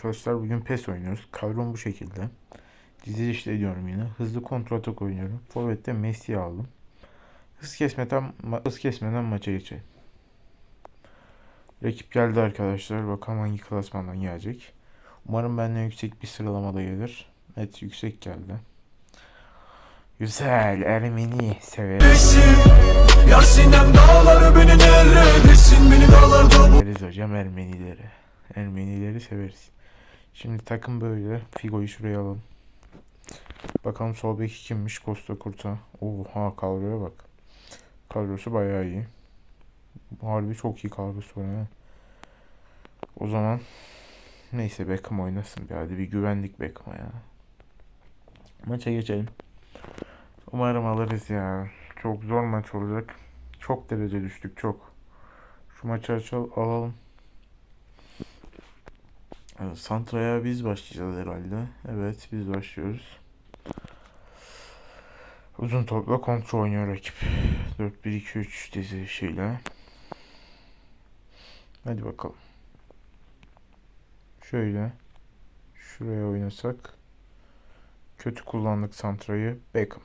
arkadaşlar bugün PES oynuyoruz. Kadrom bu şekilde. Dizilişte ediyorum yine. Hızlı kontrol atak oynuyorum. Forvet'te Messi'yi aldım. Hız kesmeden, hız kesmeden maça geçelim. Rakip geldi arkadaşlar. Bakalım hangi klasmandan gelecek. Umarım benden yüksek bir sıralamada gelir. Evet yüksek geldi. Güzel. Ermeni severiz. Yar sinem dağları beni neredesin beni dağlarda bu Severiz hocam Ermenileri. Ermenileri severiz. Şimdi takım böyle. Figo'yu şuraya alalım. Bakalım sol beki kimmiş? Costa Kurta. Oha kadroya bak. Kadrosu bayağı iyi. Harbi çok iyi kadrosu var ha. O zaman neyse Beckham oynasın bir hadi bir güvendik Beckham'a ya. Maça geçelim. Umarım alırız ya. Çok zor maç olacak. Çok derece düştük çok. Şu maçı alalım. Evet, Santra'ya biz başlayacağız herhalde. Evet biz başlıyoruz. Uzun topla kontrol oynuyor rakip. 4-1-2-3 dizilişiyle. Hadi bakalım. Şöyle. Şuraya oynasak. Kötü kullandık Santra'yı. Beckham.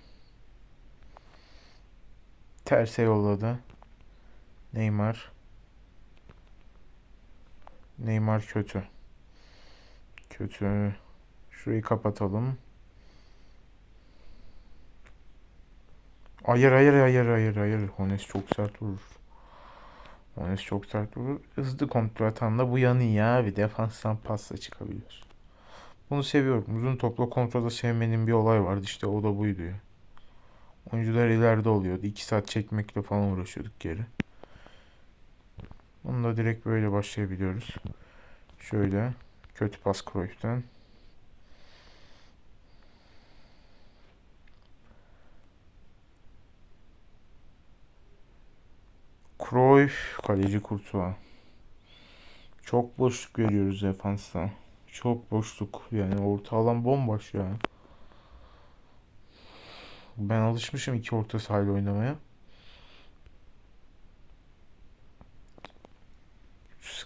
Terse yolladı. Neymar. Neymar kötü. Kötü. Şurayı kapatalım. Hayır hayır hayır hayır hayır. Hones çok sert vurur. Hones çok sert vurur. Hızlı kontrol atan da bu yanı ya. Bir defanstan pasla çıkabilir. Bunu seviyorum. Uzun topla kontrolda sevmediğim bir olay vardı. İşte o da buydu. Oyuncular ileride oluyordu. 2 saat çekmekle falan uğraşıyorduk geri. Bunu da direkt böyle başlayabiliyoruz. Şöyle. Kötü pas Cruyff'ten. Cruyff, kaleci Courtois. Çok boşluk veriyoruz defansta. Çok boşluk. Yani orta alan bomboş ya. Ben alışmışım iki orta sahayla oynamaya.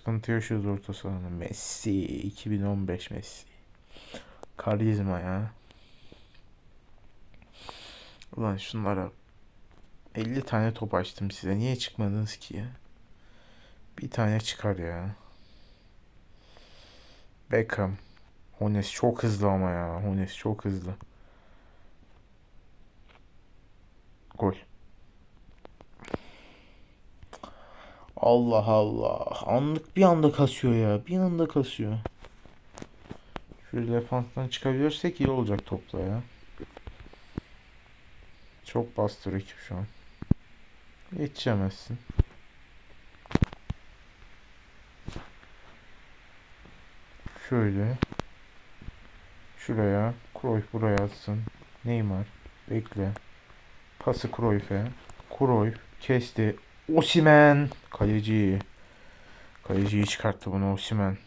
Sıkıntı yaşıyoruz orta sahada. Messi 2015 Messi. Karizma ya. Ulan şunlara 50 tane top açtım size. Niye çıkmadınız ki ya? Bir tane çıkar ya. Beckham. Hones çok hızlı ama ya. Hones çok hızlı. Gol. Allah Allah. Anlık bir anda kasıyor ya. Bir anda kasıyor. Şöyle defanstan çıkabilirsek iyi olacak topla ya. Çok bastı rakip şu an. Yetişemezsin. Şöyle. Şuraya. Cruyff buraya atsın. Neymar. Bekle. Pası Cruyff'e. Cruyff kesti. Osimen. Kaleci. Kaleciyi çıkarttı bunu Osimen.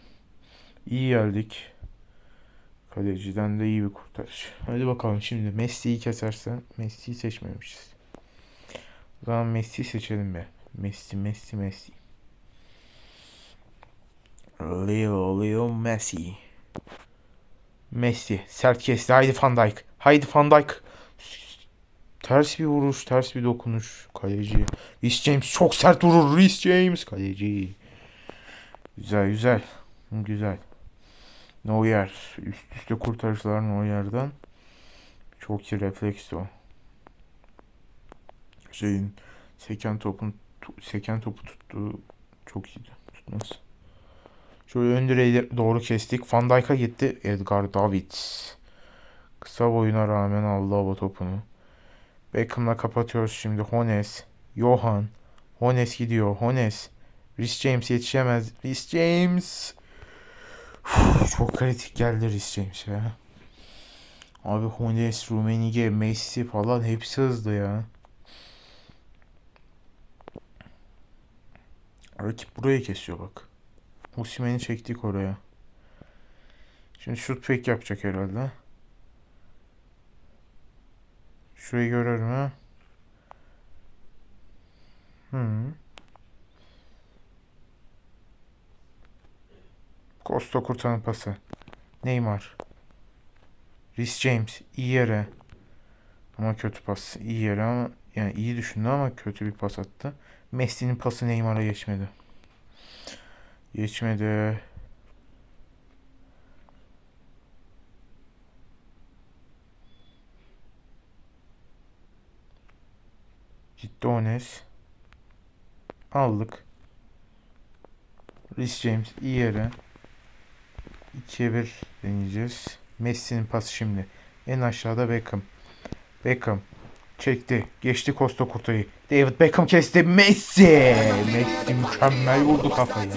İyi geldik. Kaleciden de iyi bir kurtarış. Hadi bakalım şimdi Messi'yi keserse Messi'yi seçmemişiz. O zaman Messi'yi seçelim be. Messi, Messi, Messi. Leo, Leo Messi. Messi. Sert kesti. Haydi Van Dijk. Haydi Van Dijk. Ters bir vuruş, ters bir dokunuş. Kaleci. Rhys James çok sert vurur. Rhys James. Kaleci. Güzel, güzel. Güzel. Neuer. Üst üste kurtarışlar Neuer'den. Çok iyi refleks o. Şeyin seken topun seken topu tuttu. Çok iyiydi. Tutması. Şöyle ön doğru kestik. Van Dijk'a gitti. Edgar Davids. Kısa boyuna rağmen aldı hava topunu. Beckham'la kapatıyoruz şimdi. Hones. Johan. Hones gidiyor. Hones. Rhys James yetişemez. Rhys James. Uf, çok kritik geldi Rhys James ya. Abi Hones, Rumenige, Messi falan hepsi hızlı ya. Rakip burayı kesiyor bak. Osimhen'i çektik oraya. Şimdi şut fake yapacak herhalde. Şurayı görür mü? Hı. Costa Kurta'nın pası. Neymar. Rhys James iyi yere. Ama kötü pas. İyi yere ama yani iyi düşündü ama kötü bir pas attı. Messi'nin pası Neymar'a geçmedi. Geçmedi. Gitti Ones. Aldık. Rhys James iyi yere. 2'ye 1 deneyeceğiz. Messi'nin pası şimdi. En aşağıda Beckham. Beckham çekti. Geçti Costa Kurta'yı. David Beckham kesti. Messi! Messi mükemmel vurdu kafayı.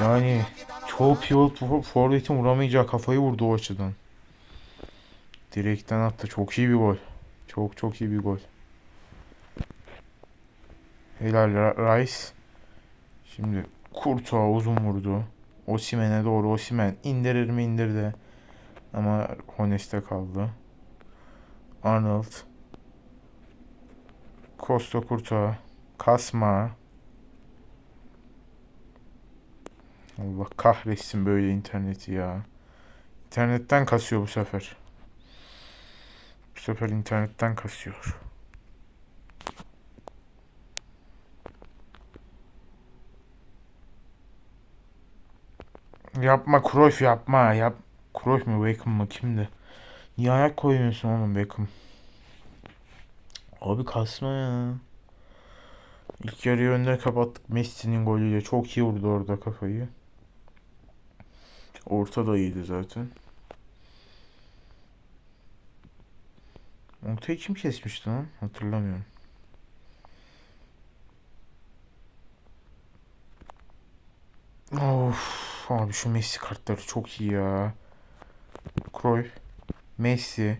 Yani çoğu pivot for- forvetin vuramayacağı kafayı vurdu o açıdan. Direkten attı. Çok iyi bir gol. Çok çok iyi bir gol. Helal Rice. Şimdi Kurtuğa uzun vurdu. Osimen'e doğru Osimen indirir mi indirdi. Ama Hones'te kaldı. Arnold. Costa Kurtuğa. Kasma. Allah kahretsin böyle interneti ya. İnternetten kasıyor bu sefer. Bu sefer internetten kasıyor. Yapma Cruyff yapma. Yap. Cruyff mu Beckham mı kimdi? Niye ayak koymuyorsun oğlum Beckham? Abi kasma ya. İlk yarıyı önde kapattık Messi'nin golüyle. Çok iyi vurdu orada kafayı. Orta da iyiydi zaten. Ortayı kim kesmişti lan? Hatırlamıyorum. Of abi şu Messi kartları çok iyi ya. Cruyff, Messi.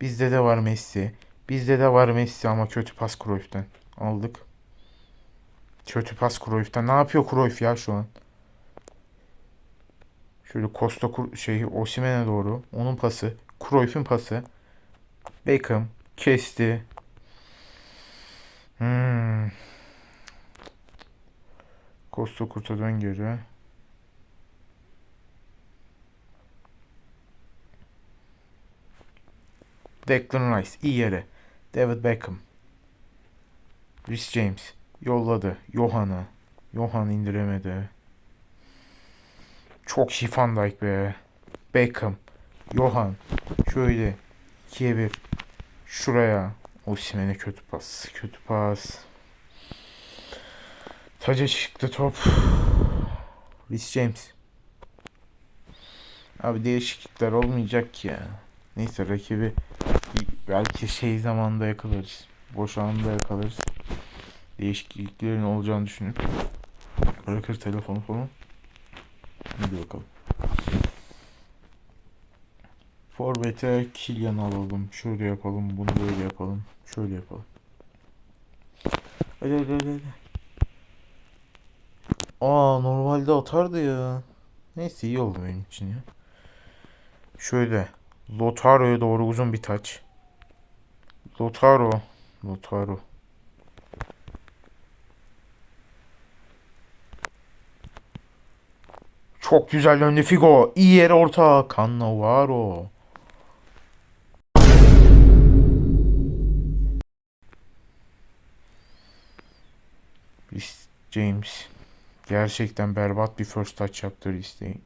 Bizde de var Messi. Bizde de var Messi ama kötü pas Cruyff'ten. Aldık. Kötü pas Cruyff'ten. Ne yapıyor Cruyff ya şu an? Şöyle Costa şey Osimhen'e doğru. Onun pası. Cruyff'un pası. Beckham kesti. Hmm. Costa Kurt'a dön geri. Declan Rice iyi yere. David Beckham. Rhys James yolladı. Johan'a. Johan indiremedi. Çok iyi Van Dijk be. Beckham. Johan. Şöyle. 2'ye 1. Şuraya. Osimhen'e kötü pas. Kötü pas. Taca çıktı top. Rhys James. Abi değişiklikler olmayacak ki ya. Neyse rakibi belki şey zamanda yakalarız. Boş anda yakalarız. Değişikliklerin olacağını düşünüp bırakır telefonu falan. Hadi bakalım. Forvet'e Kylian alalım. Şöyle yapalım. Bunu böyle yapalım. Şöyle yapalım. Hadi hadi. hadi. Aa normalde atardı ya. Neyse iyi oldu benim için ya. Şöyle. Lotaro'ya doğru uzun bir taç. Lotaro. Lotaro. Çok güzel döndü Figo. İyi yere orta. Cannavaro. Rhys James. Gerçekten berbat bir first touch yaptı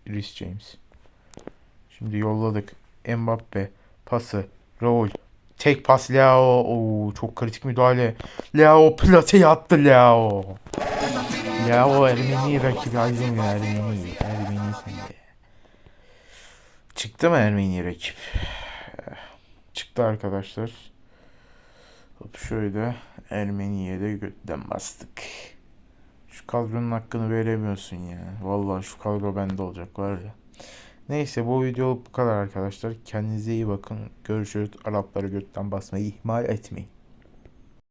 Rhys James. Şimdi yolladık. Mbappe pası. Raul. Tek pas Leo. Oo, çok kritik müdahale. Leo plate attı Leo. Leo Ermeni rakibi Aydın Ermeni. Ermeni sende. Çıktı mı Ermeni rakip? Çıktı arkadaşlar. Hop şöyle Ermeni'ye de götten bastık. Şu kadronun hakkını veremiyorsun ya. Vallahi şu kadro bende olacak var ya. Neyse bu video bu kadar arkadaşlar. Kendinize iyi bakın. Görüşürüz. Arapları götten basmayı ihmal etmeyin.